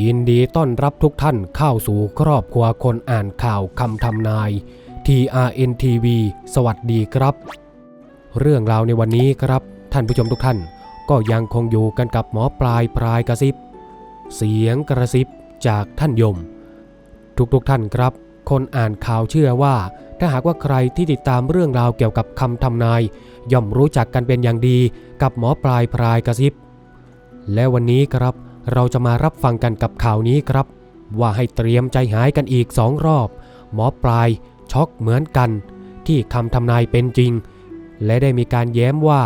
ยินดีต้อนรับทุกท่านเข้าสู่ครอบครัวคนอ่านข่าวคำทำนาย TRNTV สวัสดีครับ เรื่องราวในวันนี้ครับ ท่านผู้ชมทุกท่าน ก็ยังคงอยู่กันกับหมอปลายปลายกระซิบ เสียงกระซิบจากท่านยม ทุกๆทท่านครับ คนอ่านข่าวเชื่อว่า ถ้าหากว่าใครที่ติดตามเรื่องราวเกี่ยวกับคำทำนาย ย่อมรู้จักกันเป็นอย่างดีกับหมอปลายปลายกระซิบ และวันนี้ครับ เราจะมารับฟังกันกับข่าวนี้ครับ ว่าให้เตรียมใจหายกันอีกสองรอบ หมอปลายช็อกเหมือนกัน ที่คำทำนายเป็นจริง และได้มีการแย้มว่า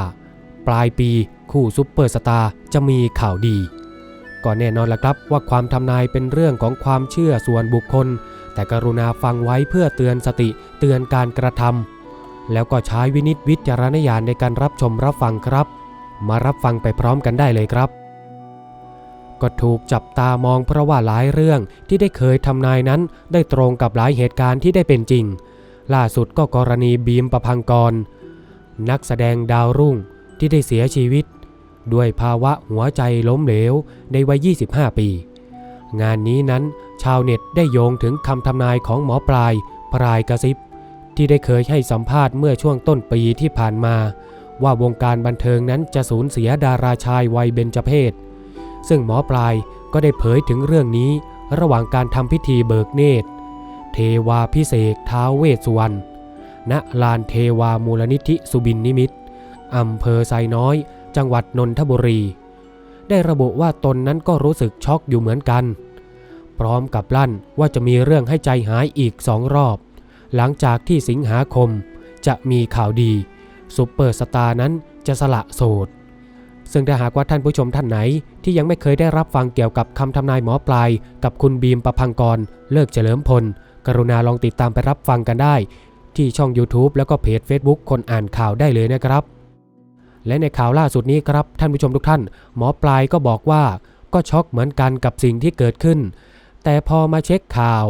ปลายปีคู่ซุปเปอร์สตาร์จะมีข่าวดีก็แน่นอนละครับว่าความทำนายเป็นเรื่องของความเชื่อส่วนบุคคล แต่กรุณาฟังไว้เพื่อเตือนสติเตือนการกระทำแล้วก็ใช้วินิจวิจารณญาณในการรับชมรับฟังครับ มารับฟังไปพร้อมกันได้เลยครับ ก็ถูกจับตามองเพราะว่าหลายเรื่องที่ได้เคยทำนายนั้นได้ตรงกับหลายเหตุการณ์ที่ได้เป็นจริง ล่าสุดก็กรณีบีมประพังกร นักแสดงดาวรุ่งที่ได้เสียชีวิต ด้วยภาวะหัวใจล้มเหลวในวัย 25 ปี งานนี้นั้นชาวเน็ตได้โยงถึงคำทำนายของหมอปลายปลายกระซิบ ที่ได้เคยให้สัมภาษณ์เมื่อช่วงต้นปีที่ผ่านมา ว่าวงการบันเทิงนั้นจะสูญเสียดาราชายวัยเบญจเพศ ซึ่งหมอปลายก็ได้เผยถึงเรื่องนี้ระหว่างการทำพิธีเบิกเนตร เทวาพิเศษท้าเวสวรรณณลานเทวามูลนิธิสุบินนิมิตอำเภอไซน้อย จังหวัดนนทบุรี ได้ระบุว่าตนนั้นก็รู้สึกช็อกอยู่เหมือนกัน พร้อมกับลั่นว่าจะมีเรื่องให้ใจหายอีกสองรอบ หลังจากที่สิงหาคมจะมีข่าวดีซุปเปอร์สตาร์นั้นจะสละโสด ซึ่งถ้าหากว่าท่านผู้ชมท่านไหน ที่ยังไม่เคยได้รับฟังเกี่ยวกับคำทำนายหมอปลาย กับคุณบีมประพังกร เลิกเฉลิมพล กรุณาลองติดตามไปรับฟังกันได้ ที่ช่อง YouTube แล้วก็เพจ Facebook คนอ่านข่าวได้เลยนะครับ และในข่าวล่าสุดนี้ครับท่านผู้ชมทุกท่าน หมอปลายก็บอกว่า ก็ช็อกเหมือนกันกับสิ่งที่เกิดขึ้น แต่พอมาเช็คข่าว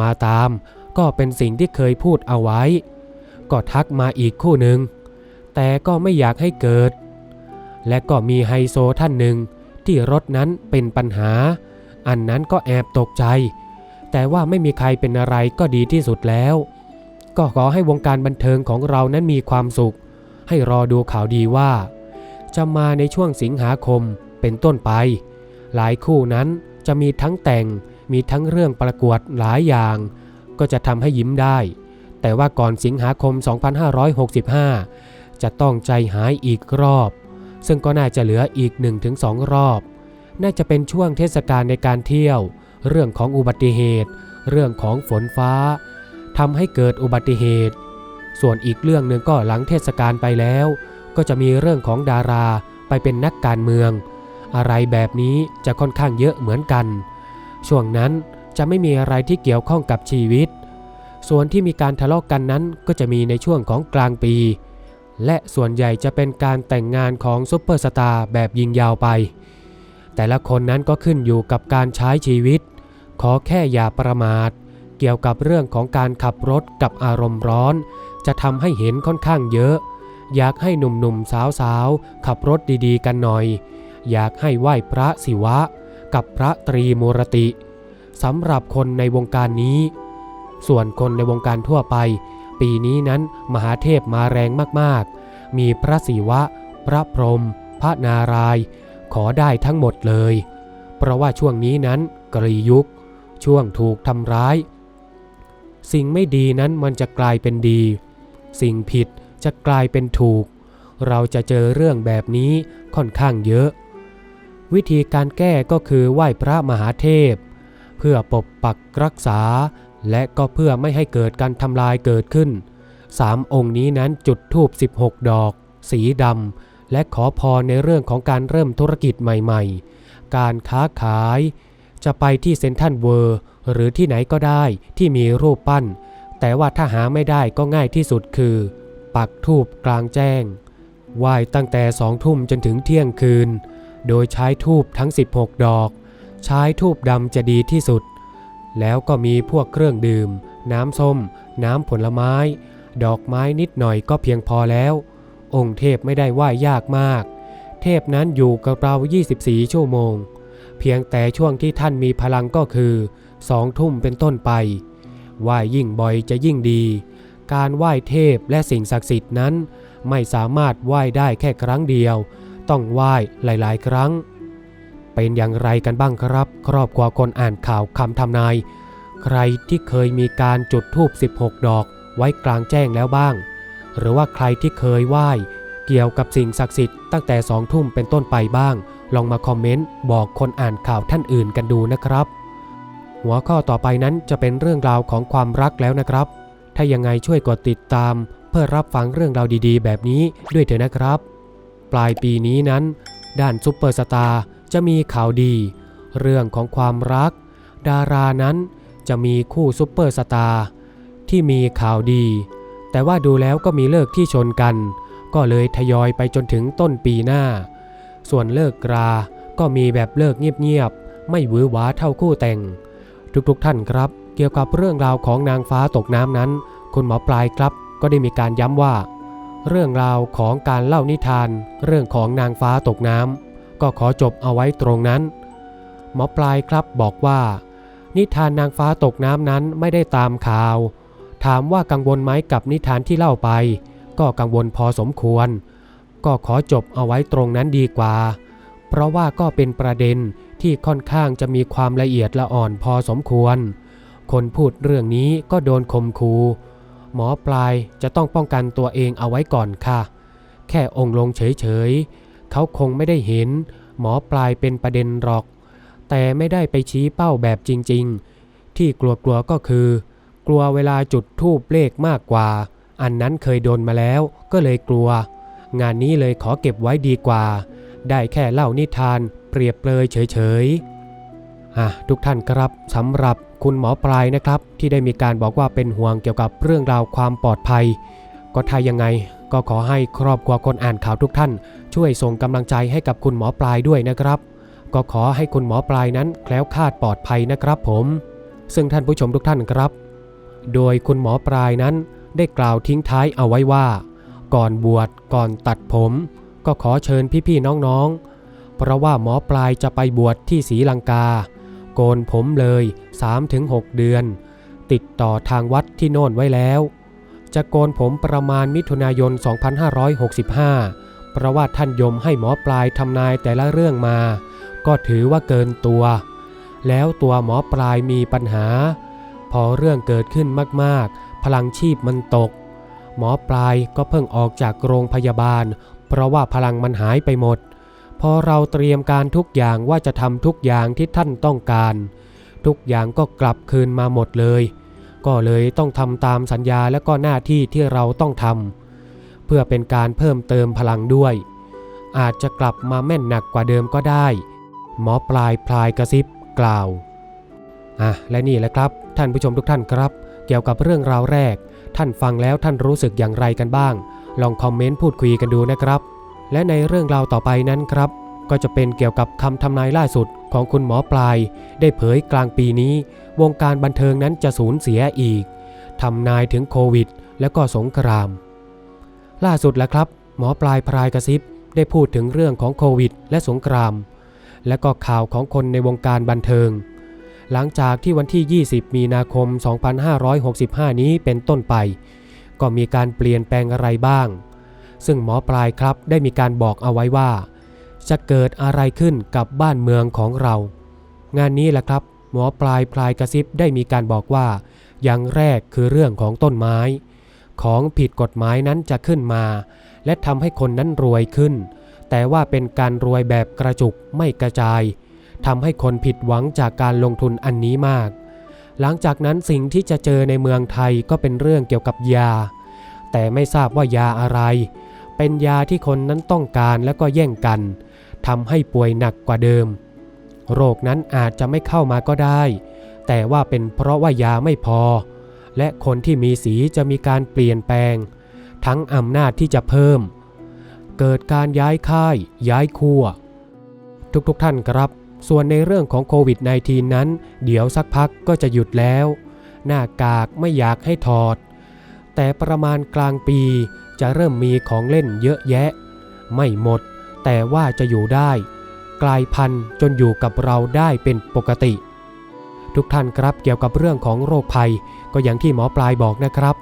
มาตาม ก็เป็นสิ่งที่เคยพูดเอาไว้ ก็ทักมาอีกคู่หนึ่งแต่ก็ไม่อยากให้เกิด และก็มีไฮโซท่านหนึ่งที่รถนั้นเป็นปัญหา อันนั้นก็แอบตกใจ แต่ว่าไม่มีใครเป็นอะไรก็ดีที่สุดแล้ว ก็ขอให้วงการบันเทิงของเรานั้นมีความสุข ให้รอดูข่าวดีว่า จะมาในช่วงสิงหาคมเป็นต้นไป หลายคู่นั้นจะมีทั้งแต่งมีทั้งเรื่องประกวดหลายอย่าง ก็จะทำให้ยิ้มได้ แต่ว่าก่อนสิงหาคม 2565 จะต้องใจหายอีกรอบ ซึ่งก็น่าจะเหลืออีก 1-2 รอบ น่าจะเป็นช่วงเทศกาลในการเที่ยว เรื่องของอุบัติเหตุ เรื่องของฝนฟ้าทำให้เกิดอุบัติเหตุ ส่วนอีกเรื่องหนึ่งก็หลังเทศกาลไปแล้ว ก็จะมีเรื่องของดาราไปเป็นนักการเมือง อะไรแบบนี้จะค่อนข้างเยอะเหมือนกัน ช่วงนั้นจะไม่มีอะไรที่เกี่ยวข้องกับชีวิต ส่วนที่มีการทะเลาะกกันนั้นก็จะมีในช่วงของกลางปี และส่วนใหญ่จะเป็นการแต่งงานของซุปเปอร์สตาร์แบบยิงยาวไป แต่ละคนนั้นก็ขึ้นอยู่กับการใช้ชีวิต ขอแค่อย่าประมาท เกี่ยวกับเรื่องของการขับรถกับอารมณ์ร้อน จะทำให้เห็นค่อนข้างเยอะ อยากให้หนุ่มๆสาวๆ ขับรถดีๆ กันหน่อย อยากให้ไหว้พระศิวะ กับพระตรีมูรติสำหรับคนในวงการนี้ ส่วนคนในวงการทั่วไป ปีนี้นั้นมหาเทพมาแรงมากๆ มีพระศิวะ พระพรหมพระนารายณ์ขอได้ทั้งหมดเลย เพราะว่าช่วงนี้นั้นกรียุค ช่วงถูกทำร้าย สิ่งไม่ดีนั้นมันจะกลายเป็นดี สิ่งผิดจะกลายเป็นถูก เราจะเจอเรื่องแบบนี้ค่อนข้างเยอะ วิธีการแก้ก็คือไหว้พระมหาเทพ เพื่อปกปักรักษา และก็เพื่อไม่ให้เกิดการทำลายเกิดขึ้นสามองค์นี้นั้นจุดธูป 16 ดอก สีดำและขอพรในเรื่องของการเริ่มธุรกิจใหม่ๆ การค้าขาย จะไปที่เซนทรัลเวอร์ หรือที่ไหนก็ได้ที่มีรูปปั้น แต่ว่าถ้าหาไม่ได้ก็ง่ายที่สุดคือ ปักธูปกลางแจ้งไหว้ตั้งแต่สองทุ่มจนถึงเที่ยงคืน โดยใช้ธูปทั้ง 16 ดอก ใช้ธูปดำจะดีที่สุด แล้วก็มีพวกเครื่องดื่ม น้ำส้ม น้ำผลไม้ ดอกไม้นิดหน่อยก็เพียงพอแล้ว องค์เทพไม่ได้ไหวยากมาก เทพนั้นอยู่กับเรา 24 ชั่วโมงเเพียงแต่ช่วงที่ท่านมีพลังก็คือสองทุ่มเป็นต้นไปไหว้ยิ่งบ่อยจะยิ่งดี การไหว้เทพและสิ่งศักดิ์สิทธิ์นั้น ไม่สามารถไหว้ได้แค่ครั้งเดียว ต้องไหว้หลาย ๆ ครั้ง เป็นอย่างไรกันบ้างครับ ครอบครัวคนอ่านข่าวคำทำนาย ใครที่เคยมีการจุดธูป 16 ดอก ไว้กลางแจ้งแล้วบ้าง หรือว่าใครที่เคยไหว้เกี่ยวกับสิ่งศักดิ์สิทธิ์ตั้งแต่สองทุ่มเป็นต้นไปบ้าง ลองมาคอมเมนต์บอกคนอ่านข่าวท่านอื่นกันดูนะครับ หัวข้อต่อไปนั้นจะเป็นเรื่องราวของความรักแล้วนะครับ ถ้ายังไงช่วยกดติดตาม เพื่อรับฟังเรื่องราวดีๆ แบบนี้ด้วยเถอะนะครับ ปลายปีนี้นั้น ด้านซุปเปอร์สตาร์ จะมีข่าวดี เรื่องของความรัก ดารานั้นจะมีคู่ซุปเปอร์สตาร์ที่มีข่าวดี แต่ว่าดูแล้วก็มีเลิกที่ชนกัน ก็เลยทยอยไปจนถึงต้นปีหน้า ส่วนเลิกรา ก็มีแบบเลิกเงียบๆ ไม่หวือหวาเท่าคู่แต่ง ทุกๆท่านครับ เกี่ยวกับเรื่องราวของนางฟ้าตกน้ำนั้น คุณหมอปลายครับก็ได้มีการย้ำว่า เรื่องราวของการเล่านิทาน เรื่องของนางฟ้าตกน้ำ ก็ขอจบเอาไว้ตรงนั้น หมอปลายครับบอกว่า นิทานนางฟ้าตกน้ำนั้นไม่ได้ตามข่าว ถามว่ากังวลไหมกับนิทานที่เล่าไป ก็กังวลพอสมควร ก็ขอจบเอาไว้ตรงนั้นดีกว่า เพราะว่าก็เป็นประเด็นที่ค่อนข้างจะมีความละเอียดละอ่อนพอสมควร คนพูดเรื่องนี้ก็โดนคมคูหมอปลายจะต้องป้องกันตัวเองเอาไว้ก่อนค่ะ แค่องค์ลงเฉย เขาคงไม่ได้เห็น หมอปลายเป็นประเด็นหรอก แต่ไม่ได้ไปชี้เป้าแบบจริง ๆ ที่กลัวๆก็คือ กลัวเวลาจุดทูบเลขมากกว่า อันนั้นเคยโดนมาแล้วก็เลยกลัว งานนี้เลยขอเก็บไว้ดีกว่า ได้แค่เล่านิทานเปรียบเปรยเฉยๆอะทุกท่านครับสำหรับคุณหมอปลายนะครับ ที่ได้มีการบอกว่าเป็นห่วงเกี่ยวกับเรื่องราวความปลอดภัย ก็ถ้ายังไงก็ขอให้ครอบครัวคนอ่านข่าวทุกท่าน ช่วยส่งกำลังใจให้กับคุณหมอปลายด้วยนะครับ ก็ขอให้คุณหมอปลายนั้นแคล้วคลาดปลอดภัยนะครับผม ซึ่งท่านผู้ชมทุกท่านครับ โดยคุณหมอปลายนั้นได้กล่าวทิ้งท้ายเอาไว้ว่า ก่อนบวชก่อนตัดผม ก็ขอเชิญพี่ๆน้องๆ เพราะว่าหมอปลายจะไปบวชที่ศรีลังกา โกนผมเลย 3-6 เดือน ติดต่อทางวัดที่โน่นไว้แล้ว จะโกนผมประมาณมิถุนายน 2565 เพราะว่าท่านยมให้หมอปลายทำนายแต่ละเรื่องมา ก็ถือว่าเกินตัว แล้วตัวหมอปลายมีปัญหา พอเรื่องเกิดขึ้นมากๆ พลังชีพมันตก หมอปลายก็เพิ่งออกจากโรงพยาบาล เพราะว่าพลังมันหายไปหมด พอเราเตรียมการทุกอย่างว่าจะทำทุกอย่างที่ท่านต้องการ ทุกอย่างก็กลับคืนมาหมดเลย ก็เลยต้องทำตามสัญญาและก็หน้าที่ที่เราต้องทำเพื่อเป็นการเพิ่มเติมพลังด้วย อาจจะกลับมาแม่นหนักกว่าเดิมก็ได้ หมอปลายพลายกระซิบกล่าวอะและนี่แหละครับ ท่านผู้ชมทุกท่านครับ เกี่ยวกับเรื่องราวแรก ท่านฟังแล้วท่านรู้สึกอย่างไรกันบ้าง ลองคอมเมนต์พูดคุยกันดูนะครับ และในเรื่องราวต่อไปนั้นครับ ก็จะเป็นเกี่ยวกับคำทำนายล่าสุดของคุณหมอปลาย ได้เผยกลางปีนี้ วงการบันเทิงนั้นจะสูญเสียอีกทำนายถึงโควิด และก็สงคราม ล่าสุดแล้วครับ หมอปลายพรายกระซิบได้พูดถึงเรื่องของโควิด และสงคราม และก็ข่าวของคนในวงการบันเทิง หลังจากที่วันที่ 20 มีนาคม 2565 นี้เป็นต้นไป ก็มีการเปลี่ยนแปลงอะไรบ้าง ซึ่งหมอปลายครับได้มีการบอกเอาไว้ว่า จะเกิดอะไรขึ้นกับบ้านเมืองของเรา งานนี้แหละครับ หมอปลายพลายกระซิบได้มีการบอกว่า อย่างแรกคือเรื่องของต้นไม้ ของผิดกฎหมายนั้นจะขึ้นมา และทำให้คนนั้นรวยขึ้น แต่ว่าเป็นการรวยแบบกระจุกไม่กระจายทำให้คนผิดหวังจากการลงทุนอันนี้มาก หลังจากนั้นสิ่งที่จะเจอในเมืองไทยก็เป็นเรื่องเกี่ยวกับยา แต่ไม่ทราบว่ายาอะไร เป็นยาที่คนนั้นต้องการและก็แย่งกัน ทำให้ป่วยหนักกว่าเดิม โรคนั้นอาจจะไม่เข้ามาก็ได้ แต่ว่าเป็นเพราะว่ายาไม่พอ และคนที่มีสีจะมีการเปลี่ยนแปลง ทั้งอำนาจที่จะเพิ่ม เกิดการย้ายค่าย ย้ายครัวทุกๆทท่านครับ ส่วนในเรื่องของโควิด -19 นั้น เดี๋ยวสักพักก็จะหยุดแล้ว หน้ากากไม่อยากให้ถอด แต่ประมาณกลางปีจะเริ่มมีของเล่นเยอะแยะ ไม่หมด แต่ว่าจะอยู่ได้ กลายพันธุ์จนอยู่กับเราได้เป็นปกติ ทุกท่านครับเกี่ยวกับเรื่องของโรคภัย ก็อย่างที่หมอปลายบอกนะครับ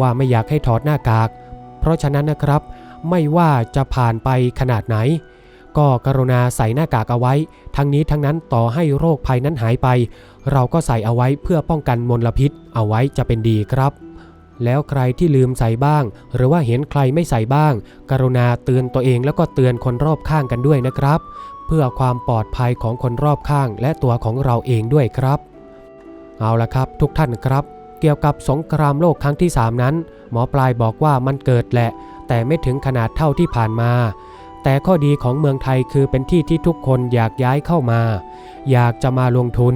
ว่าไม่อยากให้ถอดหน้ากาก เพราะฉะนั้นนะครับ ไม่ว่าจะผ่านไปขนาดไหน ก็กรุณาใส่หน้ากากเอาไว้ ทั้งนี้ทั้งนั้นต่อให้โรคภัยนั้นหายไป เราก็ใส่เอาไว้เพื่อป้องกันมลพิษ เอาไว้จะเป็นดีครับ แล้วใครที่ลืมใส่บ้าง หรือว่าเห็นใครไม่ใส่บ้าง กรุณาเตือนตัวเองแล้วก็เตือนคนรอบข้างกันด้วยนะครับ เพื่อความปลอดภัยของคนรอบข้างและตัวของเราเองด้วยครับ เอาละครับ ทุกท่านครับ เกี่ยวกับสงครามโลกครั้งที่ 3 นั้น หมอปลายบอกว่ามันเกิดแหละ แต่ไม่ถึงขนาดเท่าที่ผ่านมาแต่ข้อดีของเมืองไทยคือเป็นที่ที่ทุกคนอยากย้ายเข้ามา อยากจะมาลงทุน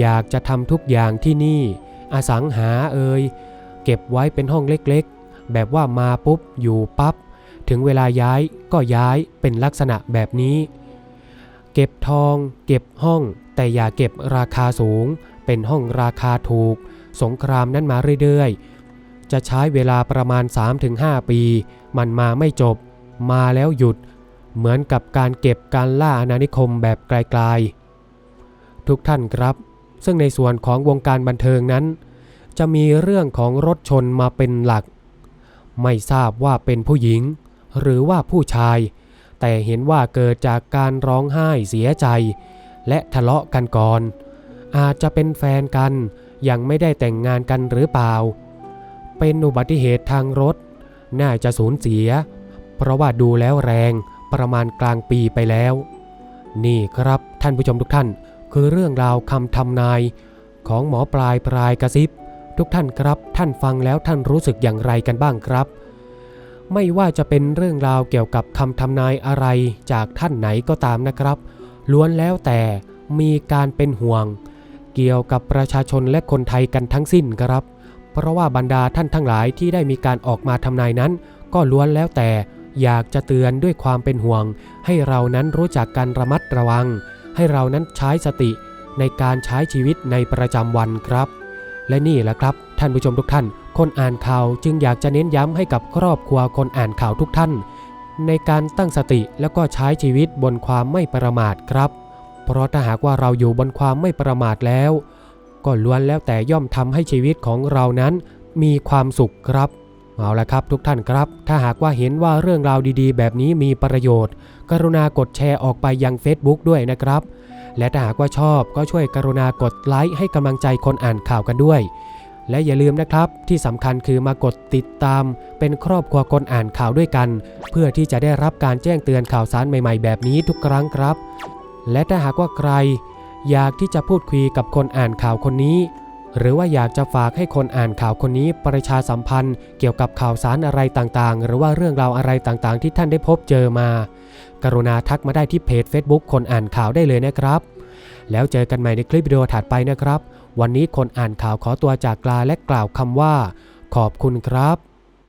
อยากจะทำทุกอย่างที่นี่ อสังหาเอ่ย เก็บไว้เป็นห้องเล็กๆ แบบว่ามาปุ๊บอยู่ปับ๊บถึงเวลาย้ายก็ย้ายเป็นลักษณะแบบนี้ เก็บทอง เก็บห้อง แต่อย่าเก็บราคาสูง เป็นห้องราคาถูก สงครามนั้นมาเรื่อยๆ จะใช้เวลาประมาณ 3-5 ปี มันมาไม่จบ มาแล้วหยุด เหมือนกับการเก็บการล่าอาณานิคมแบบไกลๆ ทุกท่านครับ ซึ่งในส่วนของวงการบันเทิงนั้น จะมีเรื่องของรถชนมาเป็นหลัก ไม่ทราบว่าเป็นผู้หญิง หรือว่าผู้ชาย แต่เห็นว่าเกิดจากการร้องไห้เสียใจ และทะเลาะกันก่อน อาจจะเป็นแฟนกันยังไม่ได้แต่งงานกันหรือเปล่า เป็นอุบัติเหตุทางรถ น่าจะสูญเสีย เพราะว่าดูแล้วแรงประมาณกลางปีไปแล้ว นี่ครับท่านผู้ชมทุกท่าน คือเรื่องราวคำทำนายของหมอปลายปลายกระซิบ ทุกท่านครับ ท่านฟังแล้วท่านรู้สึกอย่างไรกันบ้างครับ ไม่ว่าจะเป็นเรื่องราวเกี่ยวกับคำทำนายอะไรจากท่านไหนก็ตามนะครับ ล้วนแล้วแต่มีการเป็นห่วง เกี่ยวกับประชาชนและคนไทยกันทั้งสิ้นครับ เพราะว่าบรรดาท่านทั้งหลายที่ได้มีการออกมาทำนายนั้น ก็ล้วนแล้วแต่อยากจะเตือนด้วยความเป็นห่วง ให้เรานั้นรู้จักการระมัดระวัง ให้เรานั้นใช้สติในการใช้ชีวิตในประจำวันครับ และนี่แหละครับ ท่านผู้ชมทุกท่าน คนอ่านข่าวจึงอยากจะเน้นย้ำให้กับครอบครัวคนอ่านข่าวทุกท่าน ในการตั้งสติแล้วก็ใช้ชีวิตบนความไม่ประมาทครับ เพราะถ้าหากว่าเราอยู่บนความไม่ประมาทแล้ว ก็ล้วนแล้วแต่ย่อมทำให้ชีวิตของเรานั้น มีความสุขครับเอาละครับทุกท่านครับ ถ้าหากว่าเห็นว่าเรื่องราวดีๆ แบบนี้มีประโยชน์ กรุณากดแชร์ออกไปยัง Facebook ด้วยนะครับ และถ้าหากว่าชอบก็ช่วยกรุณากดไลค์ให้กำลังใจคนอ่านข่าวกันด้วย และอย่าลืมนะครับที่สำคัญคือมากดติดตาม เป็นครอบครัวคนอ่านข่าวด้วยกัน เพื่อที่จะได้รับการแจ้งเตือนข่าวสารใหม่ๆ แบบนี้ทุกครั้งครับ และถ้าหากว่าใคร อยากที่จะพูดคุยกับคนอ่านข่าวคนนี้ หรือว่าอยากจะฝากให้คนอ่านข่าวคนนี้ประชาสัมพันธ์ เกี่ยวกับข่าวสารอะไรต่างๆ หรือว่าเรื่องราวอะไรต่างๆ ที่ท่านได้พบเจอมา กรุณาทักมาได้ที่เพจ Facebook คนอ่านข่าวได้เลยนะครับ แล้วเจอกันใหม่ในคลิปวิดีโอถัดไปนะครับ วันนี้คนอ่านข่าวขอตัวจากลาและกล่าวคำว่า ขอบคุณครับ